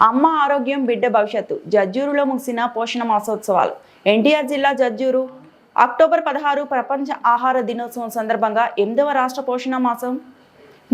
అమ్మ ఆరోగ్యం బిడ్డ భవిష్యత్తు. జజ్జూరులో ముగిసిన పోషణ మాసోత్సవాలు. ఎన్టీఆర్ జిల్లా జజ్జూరు. అక్టోబర్ పదహారు ప్రపంచ ఆహార దినోత్సవం సందర్భంగా ఎనిమిదవ రాష్ట్ర పోషణ మాసం.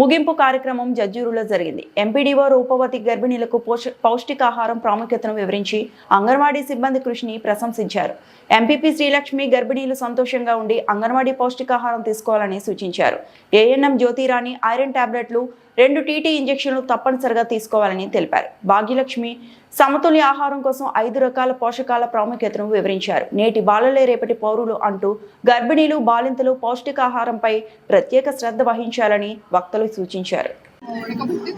ముగింపు కార్యక్రమం జజ్జూరులో జరిగింది. ఎంపీడీఓ రూపవతి గర్భిణీలకు పోష పౌష్టికాహారం ప్రాముఖ్యతను వివరించి అంగన్వాడీ సిబ్బంది కృషిని ప్రశంసించారు. ఎంపీపీ శ్రీలక్ష్మి గర్భిణీలు సంతోషంగా ఉండి అంగన్వాడీ పౌష్టికాహారం తీసుకోవాలని సూచించారు. ఏఎన్ఎం జ్యోతిరాణి ఐరన్ టాబ్లెట్లు రెండు టీటీ ఇంజెక్షన్లు తప్పనిసరిగా తీసుకోవాలని తెలిపారు. భాగ్యలక్ష్మి సమతుల్య ఆహారం కోసం ఐదు రకాల పోషకాల ప్రాముఖ్యతను వివరించారు. నేటి బాలలే రేపటి పౌరులు అంటూ గర్భిణీలు బాలింతలు పౌష్టికాహారంపై ప్రత్యేక శ్రద్ధ వహించాలని వక్తలు సూచించారు. ఉడకబెట్టి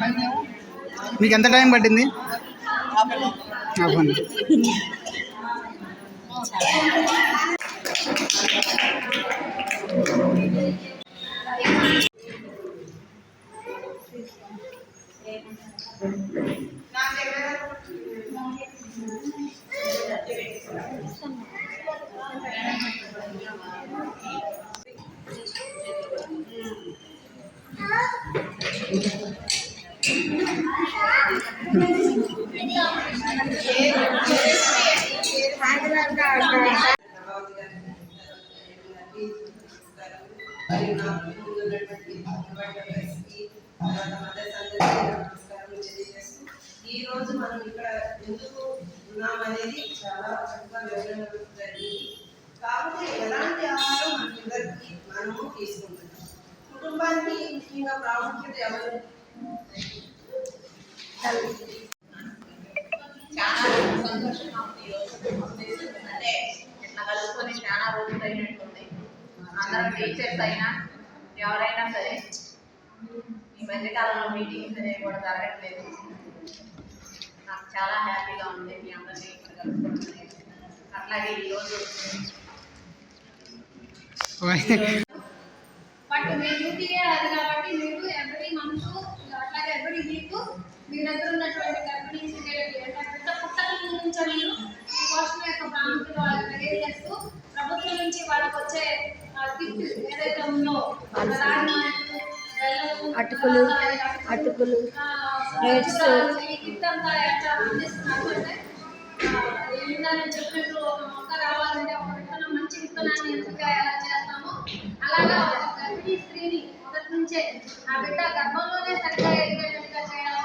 పైనేమో మీకు ఎంత టైం పట్టింది? ఆపలు హాఫ్ మరియు నమస్కారం తెలియజేస్తూ ఈ రోజు మనం ఇక్కడ ఎందుకు ఉన్నామనేది చాలా చక్కగా వివరణ జరిగింది కాబట్టి ఎలాంటి ఆహారం మన పిల్లలకి మనము తీసుకుంటున్నాం. కుటుంబానికి ముఖ్యంగా ప్రాముఖ్యత ఎవరు? చాలా సంతోషంగా ఉంది ఈరోజు అంటే ఇట్లా కలుసుకొని చాలా రోజులు అయినట్టుంది. అందరం టీచర్స్ అయినా ఎవరైనా సరే ఈ మధ్యకాలంలో మీటింగ్స్ అనేవి కూడా జరగట్లేదు. నాకు చాలా హ్యాపీగా ఉంది మీ అందరినీ ఇక్కడ కలుసుకుంటుంది అట్లాగే ఈరోజు మీ డ్యూటీయే అది కాబట్టి మీరు ఎవ్రీ మంత్ అట్లాగే ఎవ్రీ వీక్ మీ దగ్గర ఉన్నటువంటి గర్భిణీ స్త్రీలకి అంటే బిడ్డ పుట్టక ముందు నుంచో మీరు ఈ పోషణ యొక్క ప్రాముఖ్యత వాళ్ళకి తెలియజేస్తూ ప్రభుత్వం నుంచి వాళ్ళకి వచ్చే గిఫ్ట్ ఏదైతే ఉందో అటుకులు, అటుకులు, గిఫ్ట్ అంతా ఎట్లా అందిస్తున్నారు అంటే ఆ, కంపెనీని మొదటి నుంచే. నా బిడ్డ గర్భంలోనే సరిగ్గా ఎదిగేటట్టుగా చేయడం